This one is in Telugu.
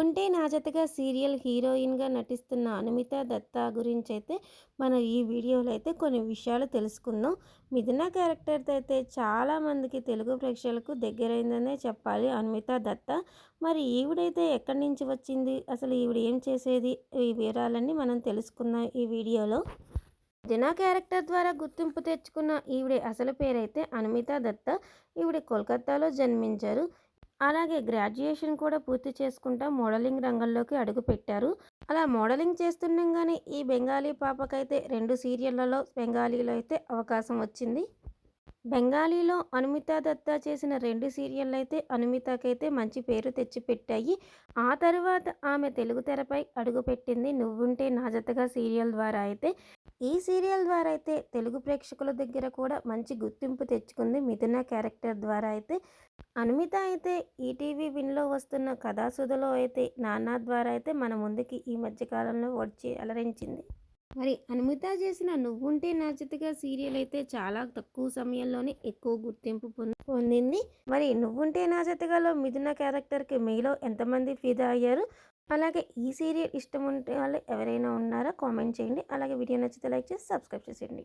నువ్వుంటే నా జతగా సీరియల్ హీరోయిన్‌గా నటిస్తున్న అనుమిత దత్తా అయితే మనం ఈ వీడియోలో అయితే కొన్ని విషయాలు తెలుసుకుందాం. మిథున క్యారెక్టర్‌తో అయితే చాలామందికి తెలుగు ప్రేక్షకులకు దగ్గరైందనే చెప్పాలి అనుమిత దత్తా. మరి ఈవిడైతే ఎక్కడి నుంచి వచ్చింది? అసలు ఈవిడ ఏం చేసేది? ఈ వివరాలన్నీ మనం తెలుసుకుందాం ఈ వీడియోలో. మిథున క్యారెక్టర్ ద్వారా గుర్తింపు తెచ్చుకున్న ఈవిడ అసలు పేరైతే అనుమిత దత్తా. ఈవిడ కోల్కతాలో జన్మించారు. అలాగే గ్రాడ్యుయేషన్ కూడా పూర్తి చేసుకుంటా మోడలింగ్ రంగంలోకి అడుగుపెట్టారు. అలా మోడలింగ్ చేస్తుండగానే ఈ బెంగాలీ పాపకైతే రెండు సీరియళ్ళలో బెంగాలీలో అయితే అవకాశం వచ్చింది. బెంగాలీలో అనుమిత దత్తా చేసిన రెండు సీరియళ్ళైతే అనుమితకైతే మంచి పేరు తెచ్చిపెట్టాయి. ఆ తర్వాత ఆమె తెలుగు తెరపై అడుగుపెట్టింది 'నువ్వుంటే నా జతగా' సీరియల్ ద్వారా అయితే. ఈ సీరియల్ ద్వారా అయితే తెలుగు ప్రేక్షకుల దగ్గర కూడా మంచి గుర్తింపు తెచ్చుకుంది మిథున క్యారెక్టర్ ద్వారా అయితే. అనుమిత అయితే ఈటీవీ విన్‌లో వస్తున్న కథాసుధలో అయితే నాన్న ద్వారా అయితే మన ముందుకి ఈ మధ్య కాలంలో వచ్చి అలరించింది. మరి అనుమిత చేసిన 'నువ్వుంటే నా సీరియల్ అయితే చాలా తక్కువ సమయంలోనే ఎక్కువ గుర్తింపు పొందింది. మరి 'నువ్వుంటే నా మిథున క్యారెక్టర్‌కి మీలో ఎంతమంది ఫిదా అయ్యారు? అలాగే ఈ సీరియల్ ఇష్టం ఉండే వాళ్ళు ఎవరైనా ఉన్నారా? కామెంట్ చేయండి. అలాగే వీడియో నచ్చితే లైక్ చేసి సబ్స్క్రైబ్ చేసేయండి.